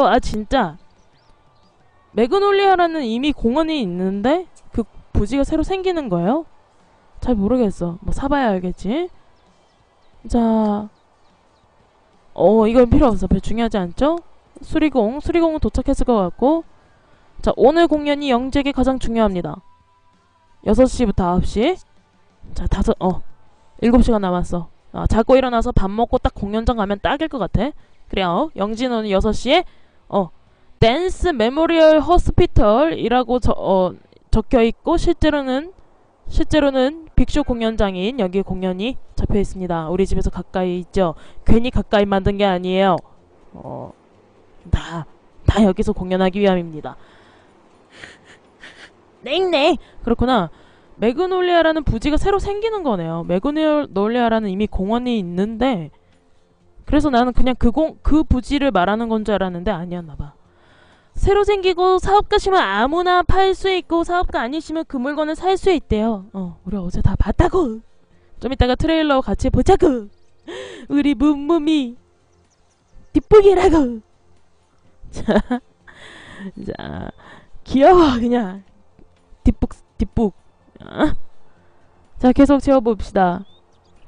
아 진짜 매그놀리아라는 이미 공원이 있는데 그 부지가 새로 생기는 거예요? 잘 모르겠어. 뭐 사봐야 알겠지. 자, 어 이건 필요 없어. 별 중요하지 않죠? 수리공, 수리공은 도착했을 것 같고. 자, 오늘 공연이 영재에게 가장 중요합니다. 6시부터 9시. 자, 다섯, 어, 7시간 남았어. 아, 자고 일어나서 밥 먹고 딱 공연장 가면 딱일 것 같아. 그래요. 영진호는 6시에, 어, 댄스 메모리얼 호스피털이라고 저, 어, 적혀 있고, 실제로는, 실제로는 빅쇼 공연장인 여기 공연이 잡혀 있습니다. 우리 집에서 가까이 있죠. 괜히 가까이 만든 게 아니에요. 어, 다, 다 여기서 공연하기 위함입니다. 땡땡! 그렇구나. 매그놀리아라는 부지가 새로 생기는 거네요. 매그놀리아라는 이미 공원이 있는데, 그래서 나는 그냥 그 공, 그 부지를 말하는 건 줄 알았는데 아니었나 봐. 새로 생기고 사업가시면 아무나 팔 수 있고 사업가 아니시면 그 물건을 살 수 있대요. 어, 우리 어제 다 봤다고. 좀 이따가 트레일러 같이 보자고. 우리 문무미 뒷북이라고. 자, 자, 귀여워 그냥 뒷북 뒷북. 아. 자, 계속 채워봅시다.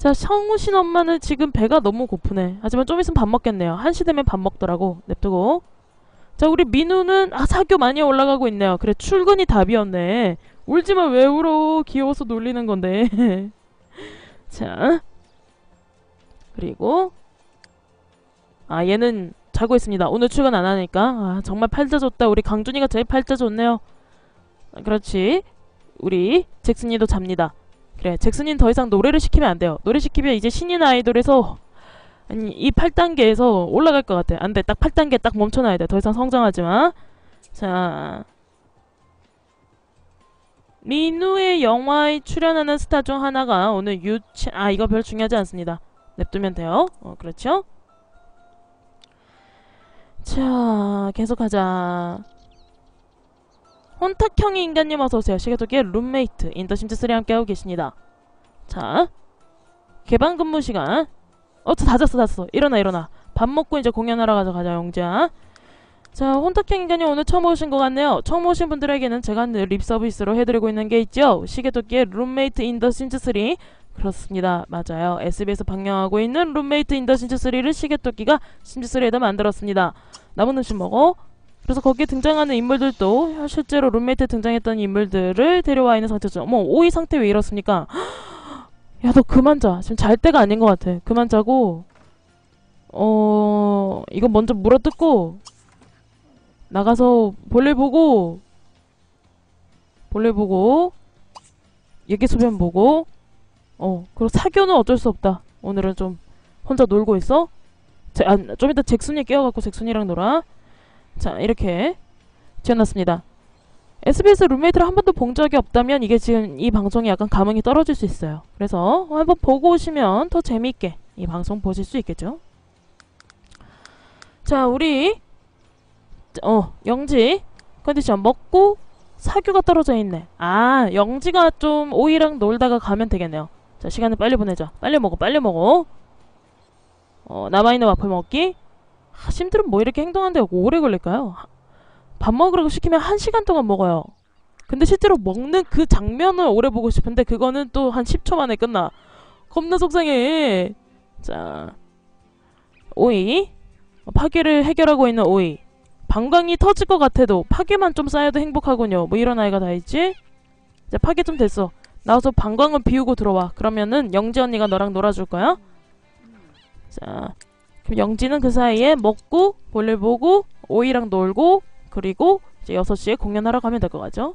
자, 성우 신 엄마는 지금 배가 너무 고프네. 하지만 좀 있으면 밥 먹겠네요. 한시 되면 밥 먹더라고. 냅두고. 자, 우리 민우는 아 사교 많이 올라가고 있네요. 그래 출근이 답이었네. 울지마 왜 울어? 귀여워서 놀리는 건데. 자, 그리고 아 얘는 자고 있습니다. 오늘 출근 안 하니까 아 정말 팔자 좋다. 우리 강준이가 제일 팔자 좋네요. 아, 그렇지. 우리 잭슨이도 잡니다. 그래 잭슨이는 더 이상 노래를 시키면 안 돼요. 노래 시키면 이제 신인 아이돌에서 아니 이 8단계에서 올라갈 것 같아. 안 돼. 딱 8단계 딱 멈춰놔야 돼. 더 이상 성장하지 마. 자. 민우의 영화에 출연하는 스타 중 하나가 오늘 유치 아 이거 별 중요하지 않습니다. 냅두면 돼요. 어 그렇죠? 자 계속하자. 혼탁형의 인간님 어서오세요. 시계토끼의 룸메이트 인더심즈3 함께하고 계십니다. 자 개방 근무 시간 어, 다 잤어, 다 잤어. 일어나, 일어나. 밥 먹고 이제 공연하러 가자, 가자, 영재야. 자, 혼탁형 인간이 오늘 처음 오신 것 같네요. 처음 오신 분들에게는 제가 늘 립 서비스로 해드리고 있는 게 있죠. 시계토끼의 룸메이트 인더 신즈3. 그렇습니다. 맞아요. SB에서 방영하고 있는 룸메이트 인더 신즈3를 시계토끼가 신즈3에다 만들었습니다. 남은 음식 먹어. 그래서 거기에 등장하는 인물들도 실제로 룸메이트에 등장했던 인물들을 데려와 있는 상태죠. 어머, 오이 상태 왜 이렇습니까? 야, 너 그만 자. 지금 잘 때가 아닌 것 같아. 그만 자고, 어, 이거 먼저 물어뜯고, 나가서 볼일 보고, 볼일 보고, 얘기 소변 보고, 어, 그리고 사교는 어쩔 수 없다. 오늘은 좀 혼자 놀고 있어. 제, 아, 좀 이따 잭순이 깨워갖고 잭순이랑 놀아. 자, 이렇게 지어놨습니다. SBS 룸메이트를 한 번도 본 적이 없다면 이게 지금 이 방송이 약간 감흥이 떨어질 수 있어요. 그래서 한번 보고 오시면 더 재미있게 이 방송 보실 수 있겠죠. 자, 우리 어 영지 컨디션 먹고 사규가 떨어져 있네. 아, 영지가 좀 오이랑 놀다가 가면 되겠네요. 자, 시간을 빨리 보내자. 빨리 먹어, 빨리 먹어. 어, 남아있는 와플 먹기. 아, 심들은 뭐 이렇게 행동하는데 오래 걸릴까요? 밥 먹으라고 시키면 한 시간 동안 먹어요. 근데 실제로 먹는 그 장면을 오래 보고 싶은데 그거는 또 한 10초 만에 끝나. 겁나 속상해. 자, 오이. 파괴를 해결하고 있는 오이. 방광이 터질 것 같아도 파괴만 좀 쌓여도 행복하군요. 뭐 이런 아이가 다 있지? 자, 파괴 좀 됐어. 나와서 방광을 비우고 들어와. 그러면은 영지 언니가 너랑 놀아줄 거야. 자, 영지는 그 사이에 먹고 볼일 보고 오이랑 놀고 그리고 이제 6시에 공연하러 가면 될 것 같죠?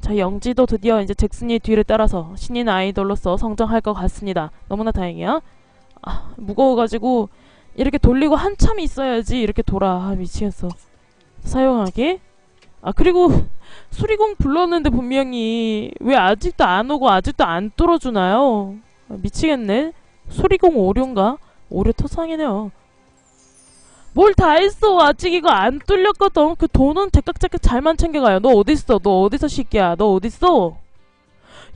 자, 영지도 드디어 이제 잭슨이 뒤를 따라서 신인 아이돌로서 성장할 것 같습니다. 너무나 다행이야. 아, 무거워가지고 이렇게 돌리고 한참 있어야지 이렇게 돌아. 아, 미치겠어. 사용하기. 아, 그리고 수리공 불렀는데 분명히 왜 아직도 안 오고 아직도 안 뚫어주나요? 아, 미치겠네. 수리공 오류인가? 오류 토상이네요. 뭘 다 했어. 아직 이거 안 뚫렸거든. 그 돈은 제깍제깍 잘만 챙겨가요. 너 어딨어? 너 어디서 시끼야? 너 어딨어?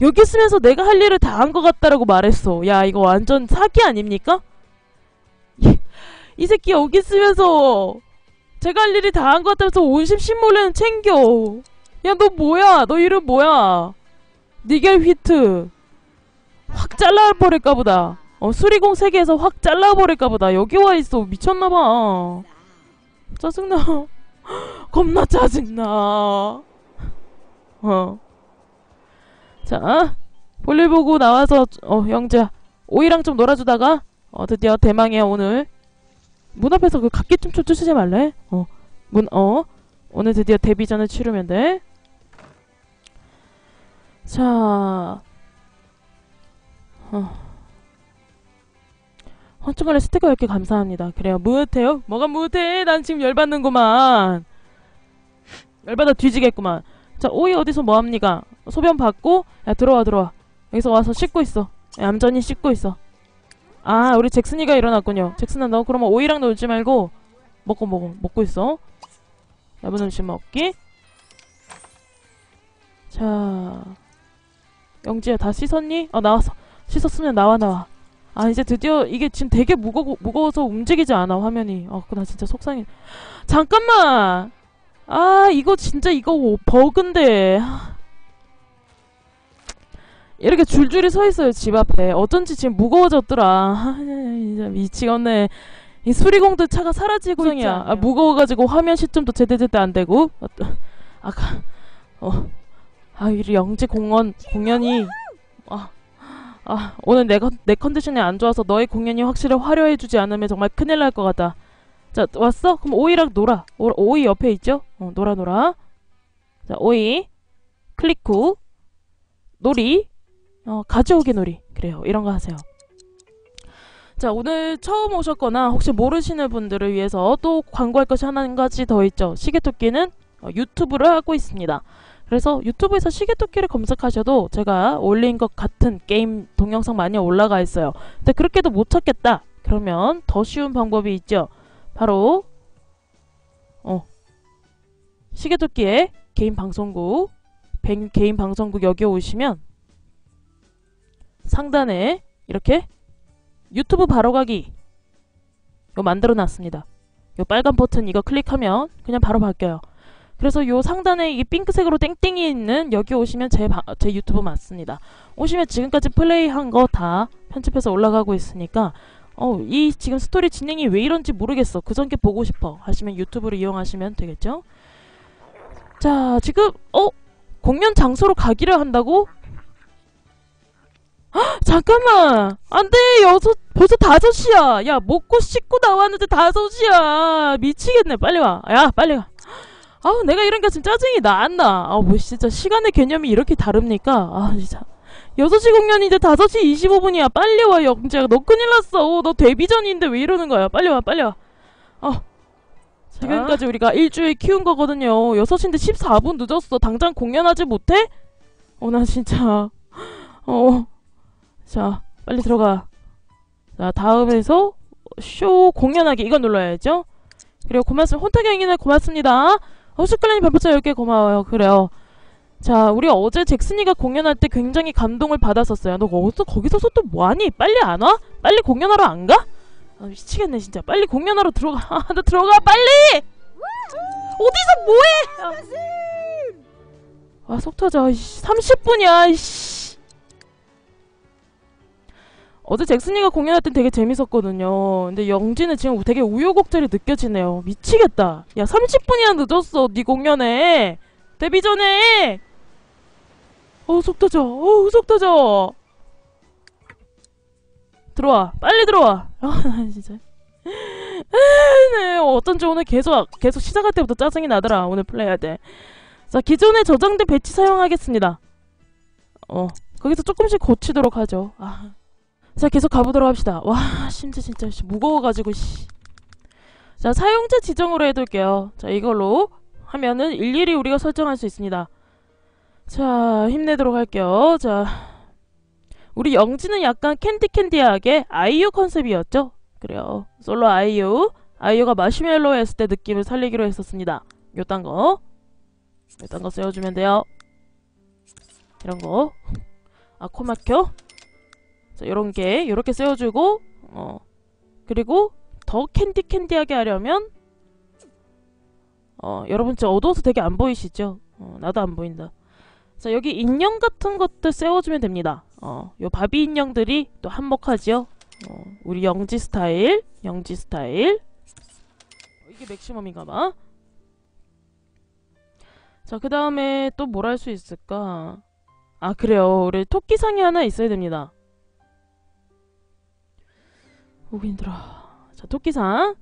여기 있으면서 내가 할 일을 다 한 것 같다라고 말했어. 야, 이거 완전 사기 아닙니까? 이, 이 새끼 여기 있으면서 제가 할 일이 다 한 것 같아서 온심 신몰래는 챙겨. 야, 너 뭐야? 너 이름 뭐야? 니겔 휘트. 확 잘라버릴까 보다. 어, 수리공 세계에서 확 잘라버릴까 보다. 여기 와 있어. 미쳤나봐. 짜증나. 겁나 짜증나. 어. 자, 볼일 보고 나와서, 어, 영재야. 오이랑 좀 놀아주다가, 어, 드디어 대망의 오늘. 문 앞에서 그 각기 좀 쫓으시지 말래? 어, 문, 어. 오늘 드디어 데뷔전을 치르면 돼. 자, 어. 헌충간에 스티커 10개 감사합니다. 그래요. 무엇해요? 뭐가 무엇해? 난 지금 열받는구만. 열받아 뒤지겠구만. 자, 오이 어디서 뭐합니까? 소변 받고, 야, 들어와, 들어와. 여기서 와서 씻고 있어. 야, 얌전히 씻고 있어. 아, 우리 잭슨이가 일어났군요. 잭슨아, 너 그러면 오이랑 놀지 말고, 먹고, 먹어, 먹고 있어. 남은 음식 먹기. 자, 영지야, 다 씻었니? 어, 나왔어. 씻었으면 나와, 나와. 아, 이제 드디어 이게 지금 되게 무거, 무거워서 움직이지 않아, 화면이. 아, 나 진짜 속상해. 잠깐만! 아, 이거 진짜 이거 오- 버그인데. 이렇게 줄줄이 서 있어요, 집 앞에. 어쩐지 지금 무거워졌더라. 아, 진짜 미치겠네. 이 수리공들 차가 사라지고 있냐. 아. 무거워가지고 화면 시점도 제대로 안 되고. 어, 또- 아까, 어. 아, 이 영지 공원, 공연이. 아, 아, 오늘 내, 컨- 내 컨디션이 안 좋아서 너의 공연이 확실히 화려해주지 않으면 정말 큰일 날 것 같다. 자, 왔어? 그럼 오이랑 놀아. 오, 오이 옆에 있죠? 어, 놀아, 놀아. 자, 오이. 클릭 후. 놀이. 어, 가져오기 놀이. 그래요. 이런 거 하세요. 자, 오늘 처음 오셨거나 혹시 모르시는 분들을 위해서 또 광고할 것이 한 가지 더 있죠. 시계토끼는 어, 유튜브를 하고 있습니다. 그래서 유튜브에서 시계토끼를 검색하셔도 제가 올린 것 같은 게임 동영상 많이 올라가 있어요. 근데 그렇게도 못 찾겠다. 그러면 더 쉬운 방법이 있죠. 바로 어 시계토끼의 개인 방송국 뱅- 개인 방송국 여기 오시면 상단에 이렇게 유튜브 바로가기 요 만들어 놨습니다. 요 빨간 버튼 이거 클릭하면 그냥 바로 바뀌어요. 그래서 요 상단에 이 핑크색으로 땡땡이 있는 여기 오시면 제, 바- 제 유튜브 맞습니다. 오시면 지금까지 플레이한 거 다 편집해서 올라가고 있으니까 어, 이 지금 스토리 진행이 왜 이런지 모르겠어. 그 전께 보고 싶어. 하시면 유튜브를 이용하시면 되겠죠? 자, 지금 어? 공연 장소로 가기를 한다고? 헉, 잠깐만! 안 돼! 여섯, 벌써 다섯 시야! 야, 먹고 씻고 나왔는데 다섯 시야! 미치겠네. 빨리 와. 야, 빨리 가. 아우, 내가 이러니까 지금 짜증이 나, 안 나. 아, 뭐, 진짜 시간의 개념이 이렇게 다릅니까? 아, 진짜. 6시 공연이 이제 5시 25분이야. 빨리 와, 영재야. 너 큰일 났어. 너 데뷔 전인데 왜 이러는 거야? 빨리 와, 빨리 와. 어. 지금까지 우리가 일주일 키운 거거든요. 6시인데 14분 늦었어. 당장 공연하지 못해? 어, 나 진짜. 어. 자, 빨리 들어가. 자, 다음에서 쇼 공연하기. 이거 눌러야죠. 그리고 고맙습니다. 혼탁이 형이네 고맙습니다. 허스클랜이 별풍선 10개 고마워요. 그래요. 자, 우리 어제 잭슨이가 공연할 때 굉장히 감동을 받았었어요. 너 어디서 거기서서 또 뭐하니? 빨리 안 와? 빨리 공연하러 안 가? 아, 미치겠네 진짜. 빨리 공연하러 들어가. 아, 너 들어가 빨리. 어디서 뭐해? 아, 속 터져. 이씨, 30분이야. 이씨. 어제 잭슨이가 공연할 땐 되게 재밌었거든요. 근데 영지는 지금 되게 우여곡절이 느껴지네요. 미치겠다. 야, 30분이나 늦었어. 네 공연에. 데뷔 전에. 어우, 속 터져. 어우, 속 터져. 들어와. 빨리 들어와. 아, 진짜. 네, 어쩐지 오늘 계속, 계속 시작할 때부터 짜증이 나더라. 오늘 플레이할 때. 자, 기존에 저장된 배치 사용하겠습니다. 어, 거기서 조금씩 고치도록 하죠. 아. 자, 계속 가보도록 합시다. 와, 심지어 진짜 씨, 무거워가지고, 씨. 자, 사용자 지정으로 해둘게요. 자, 이걸로 하면은 일일이 우리가 설정할 수 있습니다. 자, 힘내도록 할게요. 자, 우리 영지는 약간 캔디캔디하게 아이유 컨셉이었죠? 그래요. 솔로 아이유. 아이유가 마시멜로 했을 때 느낌을 살리기로 했었습니다. 요딴 거. 요딴 거 세워주면 돼요. 이런 거. 아, 코 막혀? 자, 요런 게, 요렇게 세워주고, 어. 그리고 더 캔디 캔디하게 하려면, 어, 여러분 저 어두워서 되게 안 보이시죠? 어, 나도 안 보인다. 자, 여기 인형 같은 것들 세워주면 됩니다. 어, 요 바비 인형들이 또 한몫하지요. 어, 우리 영지 스타일, 영지 스타일. 어, 이게 맥시멈인가봐. 자, 그 다음에 또 뭘 할 수 있을까? 아, 그래요. 우리 토끼상이 하나 있어야 됩니다. 힘들어. 자, 토끼상.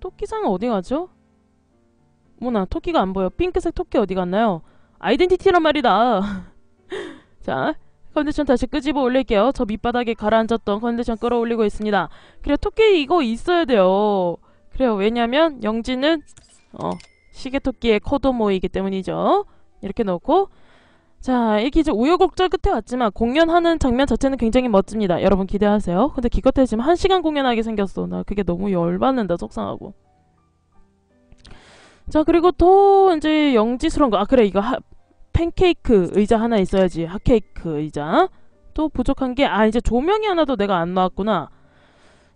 토끼상은 어디 가죠? 뭐나 토끼가 안 보여. 핑크색 토끼 어디 갔나요? 아이덴티티란 말이다. 자, 컨디션 다시 끄집어 올릴게요. 저 밑바닥에 가라앉았던 컨디션 끌어올리고 있습니다. 그래, 토끼 이거 있어야 돼요. 그래요. 왜냐면 영지는 어, 시계토끼의 코도모이기 때문이죠. 이렇게 넣고 자, 이렇게 이제 우여곡절 끝에 왔지만 공연하는 장면 자체는 굉장히 멋집니다. 여러분 기대하세요. 근데 기껏해 지금 한 시간 공연하게 생겼어. 나 그게 너무 열받는다. 속상하고. 자, 그리고 또 이제 영지스러운 거. 아, 그래. 이거 하, 팬케이크 의자 하나 있어야지. 핫케이크 의자. 또 부족한 게, 아, 이제 조명이 하나도 내가 안 나왔구나.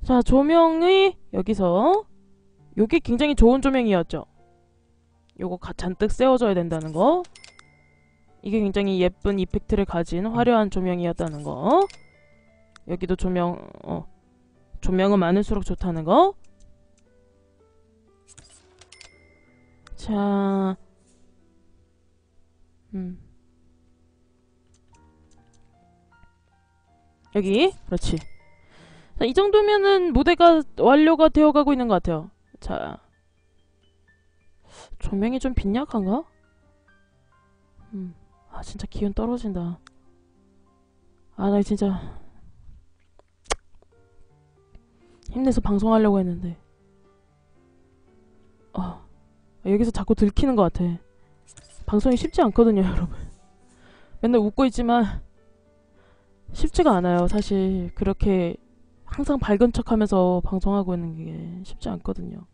자, 조명이 여기서, 요게 굉장히 좋은 조명이었죠. 요거 가, 잔뜩 세워줘야 된다는 거. 이게 굉장히 예쁜 이펙트를 가진 화려한 조명이었다는 거. 여기도 조명, 어, 조명은 많을수록 좋다는 거. 자, 음. 여기, 그렇지. 자, 이 정도면은 무대가 완료가 되어가고 있는 것 같아요. 자, 조명이 좀 빈약한가? 음, 아 진짜 기운 떨어진다. 아, 나 진짜 힘내서 방송하려고 했는데. 아, 여기서 자꾸 들키는 것 같아. 방송이 쉽지 않거든요, 여러분. 맨날 웃고 있지만 쉽지가 않아요. 사실 그렇게 항상 밝은 척하면서 방송하고 있는 게 쉽지 않거든요.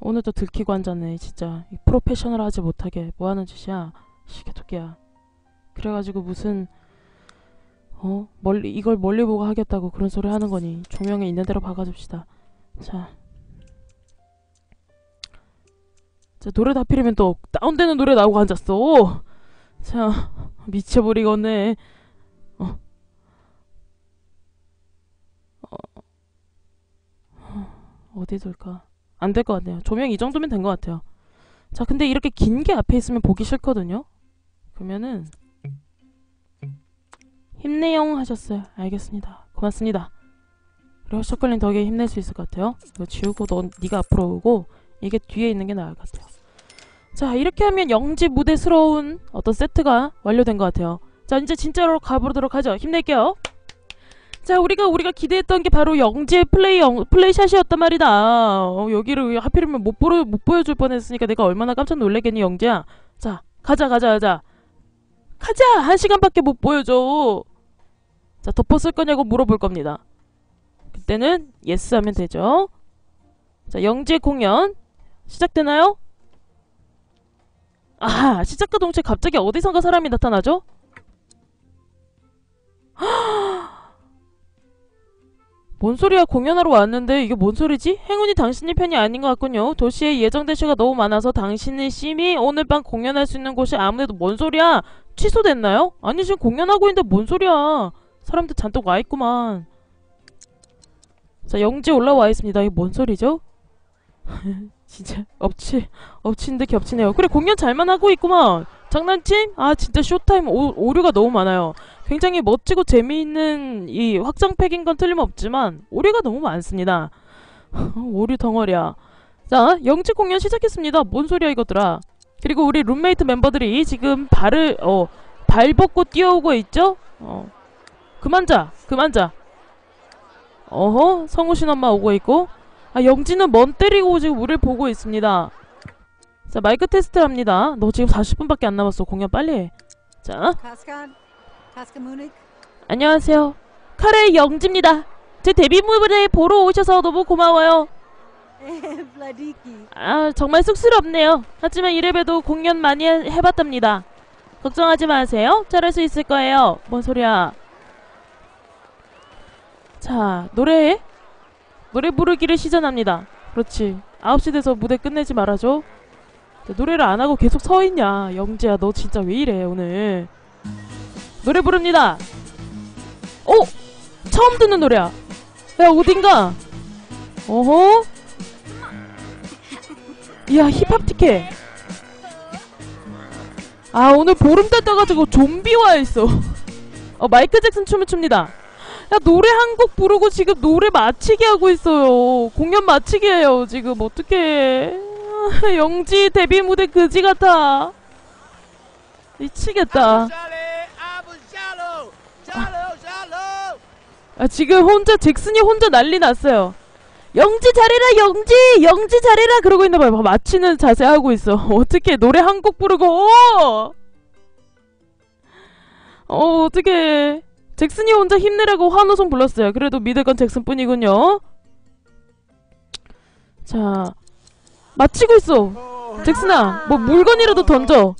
오늘도 들키고 앉았네, 진짜. 이 프로페셔널 하지 못하게 뭐 하는 짓이야? 시계토끼야. 그래가지고 무슨 어 멀리 이걸 멀리 보고 하겠다고 그런 소리 하는 거니? 조명에 있는 대로 박아줍시다. 자. 자, 노래도 하필이면 또 다운되는 노래 나오고 앉았어. 자, 미쳐버리겠네. 어. 어. 어 디 둘까? 안 될 것 같네요. 조명 이 정도면 된 것 같아요. 자, 근데 이렇게 긴 게 앞에 있으면 보기 싫거든요. 그러면은 힘내용 하셨어요. 알겠습니다. 고맙습니다. 그리고 초콜릿 덕에 힘낼 수 있을 것 같아요. 이거 지우고 너 네가 앞으로 오고 이게 뒤에 있는 게 나을 것 같아요. 자 이렇게 하면 영지 무대스러운 어떤 세트가 완료된 것 같아요. 자 이제 진짜로 가보도록 하죠. 힘낼게요. 자 우리가 우리가 기대했던 게 바로 영지의 플레이 영, 플레이샷이었단 말이다. 어, 여기를 하필이면 못 보여 못 보여줄 뻔했으니까 내가 얼마나 깜짝 놀래겠니 영지야. 자 가자 가자 가자 가자 한 시간밖에 못 보여줘. 자 덮었을 거냐고 물어볼 겁니다. 그때는 예스 하면 되죠. 자 영지의 공연 시작되나요? 아 시작과 동시에 갑자기 어디선가 사람이 나타나죠? 뭔 소리야 공연하러 왔는데 이게 뭔 소리지? 행운이 당신의 편이 아닌 것 같군요. 도시에 예정 대시가 너무 많아서 당신의 심이 오늘 밤 공연할 수 있는 곳이 아무래도 뭔 소리야? 취소됐나요? 아니 지금 공연하고 있는데 뭔 소리야? 사람들 잔뜩 와 있구만. 자 영지 올라와 있습니다. 이게 뭔 소리죠? 진짜 엎치 듯 겹치네요. 그래 공연 잘만 하고 있구만. 장난침? 아 진짜 쇼타임 오, 오류가 너무 많아요. 굉장히 멋지고 재미있는 이 확장팩인 건 틀림없지만 오류가 너무 많습니다. 오류 덩어리야. 자 영지 공연 시작했습니다. 뭔 소리야 이것들아. 그리고 우리 룸메이트 멤버들이 지금 발을 어 발 벗고 뛰어오고 있죠? 어 그만 자 그만 자. 어허 성우신 엄마 오고 있고 아 영지는 먼 때리고 지금 우리를 보고 있습니다. 자 마이크 테스트 합니다. 너 지금 40분밖에 안 남았어. 공연 빨리 해. 자? 안녕하세요. 카레 영지입니다. 제 데뷔 무대 보러 오셔서 너무 고마워요. 아 정말 쑥스럽네요. 하지만 이래봬도 공연 많이 해- 해봤답니다. 걱정하지 마세요. 잘할 수 있을 거예요. 뭔 소리야? 자 노래 노래 부르기를 시전합니다. 그렇지. 9시 돼서 무대 끝내지 말아줘. 자, 노래를 안 하고 계속 서 있냐. 영지야, 너 진짜 왜 이래, 오늘. 노래 부릅니다. 어? 처음 듣는 노래야. 야, 어딘가? 어허? 이야, 힙합 티켓. 아, 오늘 보름달 떠가지고 좀비와 있어. 어, 마이클 잭슨 춤을 춥니다. 야, 노래 한 곡 부르고 지금 노래 마치게 하고 있어요. 공연 마치게 해요, 지금. 아, 영지 데뷔 무대 그지 같아. 미치겠다. 아, 지금 혼자, 잭슨이 혼자 난리 났어요. 영지 잘해라, 영지! 영지 잘해라! 그러고 있나 봐요. 마치는 자세 하고 있어. 어떻게 노래 한 곡 부르고, 어! 어, 어떡해. 잭슨이 혼자 힘내라고 환호성 불렀어요. 그래도 믿을 건 잭슨 뿐이군요. 자, 마치고 있어. 잭슨아, 뭐 물건이라도 던져.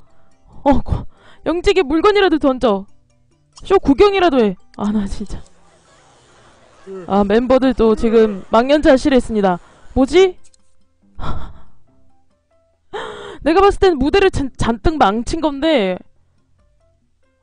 어, 고- 영지게 물건이라도 던져. 쇼 구경이라도 해. 아, 나 진짜. 아, 멤버들도 지금 망연자실했습니다. 뭐지? 내가 봤을 땐 무대를 잔, 잔뜩 망친 건데,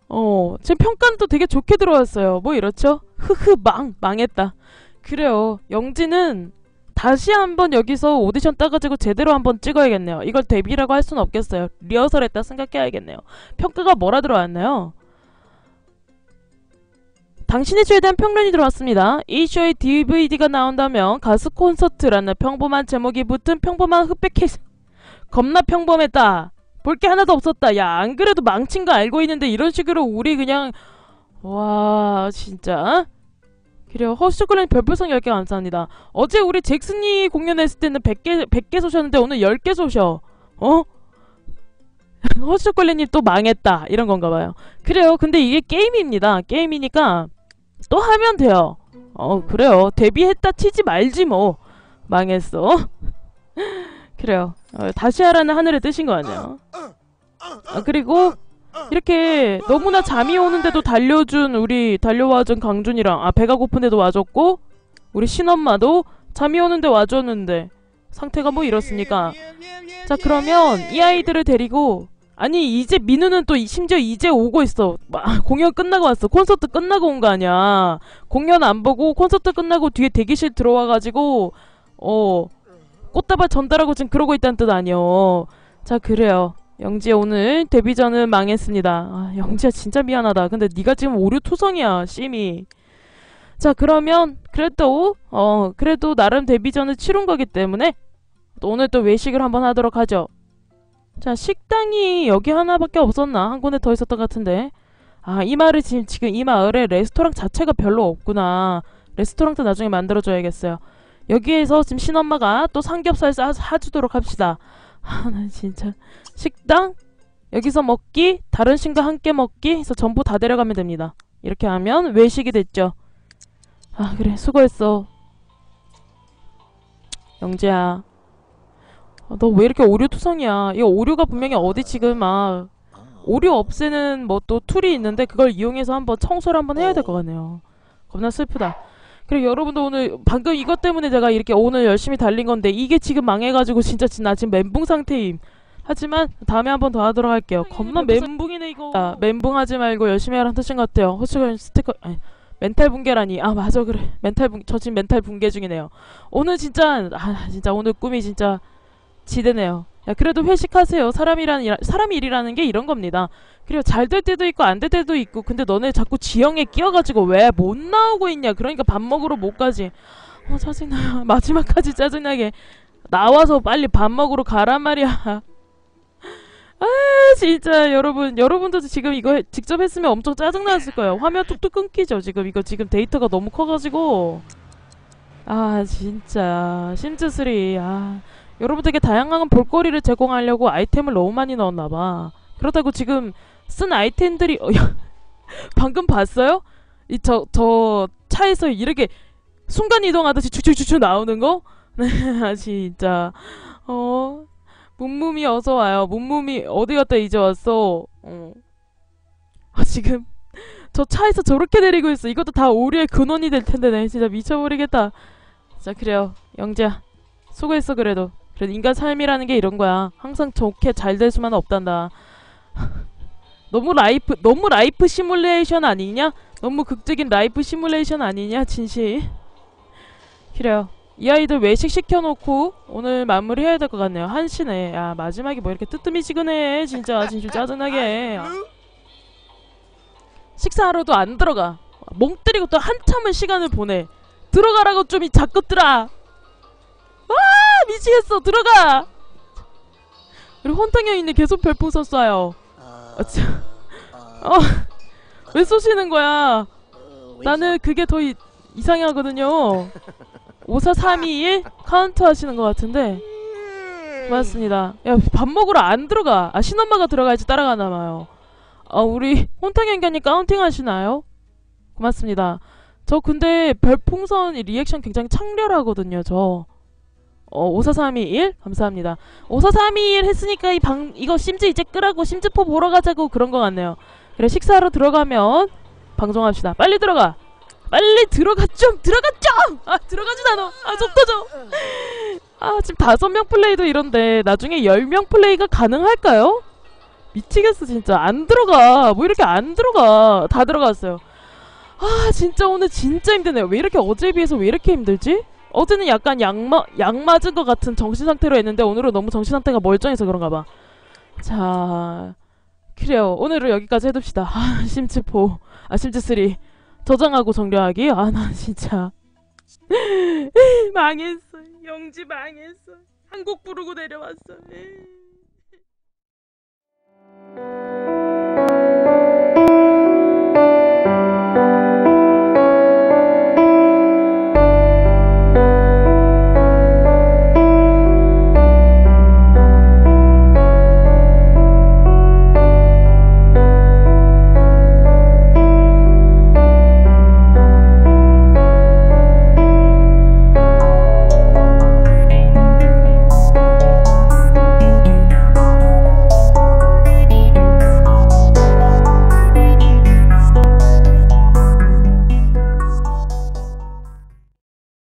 어, 지금 평가는 또 되게 좋게 들어왔어요. 뭐 이렇죠? 흐흐, 망, 망했다. 그래요. 영지는 다시 한번 여기서 오디션 따가지고 제대로 한번 찍어야겠네요. 이걸 데뷔라고 할 수는 없겠어요. 리허설 했다 생각해야겠네요. 평가가 뭐라 들어왔나요? 당신의 쇼에 대한 평론이 들어왔습니다. 이 쇼에 DVD가 나온다면 가수 콘서트라는 평범한 제목이 붙은 평범한 흑백 캐스 겁나 평범했다. 볼 게 하나도 없었다. 야, 안 그래도 망친 거 알고 있는데 이런 식으로 우리 그냥 와, 진짜. 그래요. 허쉬초콜릿 별풍선 10개 감사합니다. 어제 우리 잭슨이 공연했을 때는 100개 100개 쏘셨는데 오늘 10개 쏘셔. 어? 허쉬초콜릿님 또 망했다. 이런 건가 봐요. 그래요. 근데 이게 게임입니다. 게임이니까 또 하면 돼요. 어, 그래요. 데뷔했다 치지 말지 뭐. 망했어. 그래요. 어, 다시 하라는 하늘의 뜻인 거 아니야. 아, 그리고 이렇게 너무나 잠이 오는데도 달려준 우리 달려와준 강준이랑 아 배가 고픈데도 와줬고 우리 신엄마도 잠이 오는데 와줬는데 상태가 뭐 이렇습니까? 자 그러면 이 아이들을 데리고 아니 이제 민우는 또 이- 심지어 이제 오고 있어. 막 공연 끝나고 왔어. 콘서트 끝나고 온 거 아니야. 공연 안 보고 콘서트 끝나고 뒤에 대기실 들어와가지고 어 꽃다발 전달하고 지금 그러고 있다는 뜻 아니요 자 그래요. 영지야 오늘 데뷔전은 망했습니다. 아 영지야 진짜 미안하다. 근데 네가 지금 오류 투성이야 심이 자 그러면 그래도 어 그래도 나름 데뷔전을 치른 거기 때문에 또 오늘 또 외식을 한번 하도록 하죠 자 식당이 여기 하나밖에 없었나? 한 군데 더 있었던 것 같은데. 아 이 마을에 지금 지금 이 마을에 레스토랑 자체가 별로 없구나. 레스토랑도 나중에 만들어줘야겠어요. 여기에서 지금 신엄마가 또 삼겹살 싸 사주도록 합시다. 아나 진짜. 식당? 여기서 먹기? 다른 신과 함께 먹기? 해서 전부 다 데려가면 됩니다. 이렇게 하면 외식이 됐죠. 아 그래. 수고했어. 영재야 너왜 이렇게 오류투성이야? 이 오류가 분명히 어디 지금 막 오류 없애는 뭐 또 툴이 있는데 그걸 이용해서 한번 청소를 한번 해야 될 것 같네요. 겁나 슬프다. 그래 여러분도 오늘 방금 이것 때문에 제가 이렇게 오늘 열심히 달린 건데 이게 지금 망해가지고 진짜 진- 나 지금 멘붕 상태임. 하지만 다음에 한번 더 하도록 할게요. 겁나 멘붕이네 이거. 아, 멘붕하지 말고 열심히 하라는 뜻인 것 같아요. 호수가 스티커 아니 멘탈 붕괴라니. 아 맞아 그래. 멘탈 붕 저 지금 멘탈 붕괴 중이네요. 오늘 진짜 아 진짜 오늘 꿈이 진짜 지대네요. 야 그래도 회식하세요. 사람이라는 일, 사람 일이라는 게 이런 겁니다. 그리고 잘 될 때도 있고 안 될 때도 있고 근데 너네 자꾸 지형에 끼어가지고 왜 못 나오고 있냐? 그러니까 밥 먹으러 못 가지. 어 짜증나 마지막까지 짜증나게 나와서 빨리 밥 먹으러 가란 말이야. 아 진짜 여러분 여러분도 지금 이거 해- 직접 했으면 엄청 짜증났을 거예요. 화면 뚝뚝 끊기죠 지금. 이거 지금 데이터가 너무 커가지고. 아 진짜. 심즈3 아 여러분들에게 다양한 볼거리를 제공하려고 아이템을 너무 많이 넣었나봐. 그렇다고 지금 쓴 아이템들이 어, 야, 방금 봤어요? 이 저 저 차에서 이렇게 순간 이동하듯이 추추추추 나오는 거? 네 진짜. 어 문무미 어서 와요. 문무미 어디 갔다 이제 왔어? 어. 아, 지금 저 차에서 저렇게 내리고 있어. 이것도 다 오류의 근원이 될 텐데 네 진짜 미쳐버리겠다. 자 그래요. 영재야 수고했어 그래도 그래 인간 삶이라는 게 이런 거야. 항상 좋게 잘 될 수만 없단다. 너무 라이프 너무 라이프 시뮬레이션 아니냐? 너무 극적인 라이프 시뮬레이션 아니냐? 진실. 그래요. 이 아이들 외식 시켜놓고 오늘 마무리해야 될 것 같네요. 한시네. 야 마지막에 뭐 이렇게 뜨뜨미지근해. 진짜 진실 짜증나게. 식사하러도 안 들어가. 멍 때리고 또 한참을 시간을 보내. 들어가라고 좀 이 작것들아. 아 미치겠어. 들어가. 그리고 혼탕여인이 계속 별풍선 쏴요. 아, 참. 어, 왜 쏘시는 거야? 나는 그게 더 이, 이상하거든요. 54321 카운트 하시는 것 같은데. 고맙습니다. 야, 밥 먹으러 안 들어가. 아, 신엄마가 들어가야지 따라가나 봐요. 아, 우리 혼탕연견이 카운팅 하시나요? 고맙습니다. 저 근데 별풍선 리액션 굉장히 창렬하거든요, 저. 어, 54321 감사합니다. 54321 했으니까 이 방 이거 심즈 이제 끄라고 심즈포 보러 가자고 그런 거 같네요. 그래 식사하러 들어가면 방송합시다. 빨리 들어가. 빨리 들어가 좀 들어가 좀. 아 들어가지 않아. 아속 터져. 아 지금 다섯 명 플레이도 이런데 나중에 열 명 플레이가 가능할까요? 미치겠어 진짜 안 들어가. 뭐 이렇게 안 들어가. 다 들어갔어요. 아 진짜 오늘 진짜 힘드네요. 왜 이렇게 어제에 비해서 왜 이렇게 힘들지? 어제는 약간 약마, 약 맞은 것 같은 정신 상태로 했는데 오늘은 너무 정신 상태가 멀쩡해서 그런가 봐. 자, 그래요. 오늘은 여기까지 해둡시다. 아, 심츠포. 아, 심츠3. 저장하고 정리하기? 아, 나 진짜. 망했어. 영지 망했어. 한곡 부르고 내려왔어.